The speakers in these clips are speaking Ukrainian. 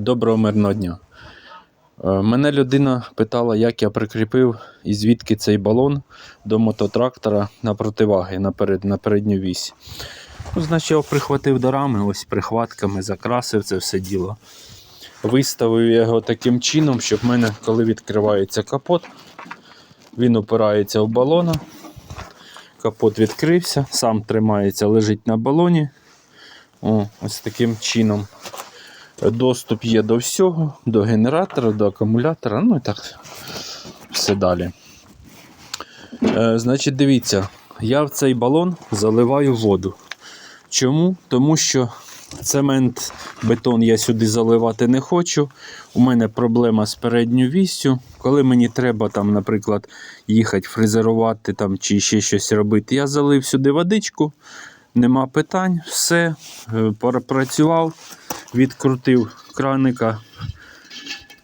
Доброго мирного дня. Е, Мене людина питала, як я прикріпив і звідки цей балон до мототрактора на противаги наперед, на передню вісь. Ну, значить, я його прихватив до рами, ось прихватками, закрасив це все діло. Виставив його таким чином, щоб в мене, коли відкривається капот, він опирається в балона. Капот відкрився, сам тримається, лежить на балоні. О, ось таким чином. Доступ є до всього, до генератора, до акумулятора, ну і так все далі. Е, значить, дивіться, я в цей балон заливаю воду. Чому? Тому що цемент, бетон я сюди заливати не хочу. У мене проблема з передньою віссю. Коли мені треба, там, наприклад, їхати фрезерувати там, чи ще щось робити, я залив сюди водичку, нема питань, все, е, пропрацював, відкрутив краника,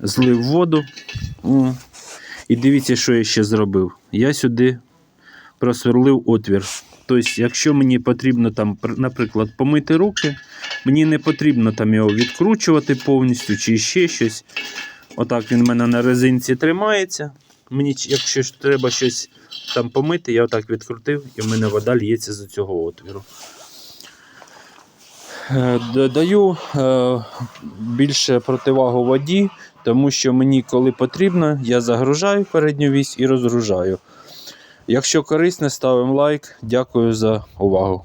злив воду. О. І дивіться, що я ще зробив. Я сюди просверлив отвір. Тобто, якщо мені потрібно, там, наприклад, помити руки, мені не потрібно там його відкручувати повністю чи ще щось. Отак він в мене на резинці тримається. Мені, якщо треба щось там помити, я отак відкрутив і в мене вода лється з цього отвіру. Е, д- Даю е, більше противагу воді, тому що мені, коли потрібно, я загружаю передню вісь і розгружаю. Якщо корисне, ставимо лайк. Дякую за увагу.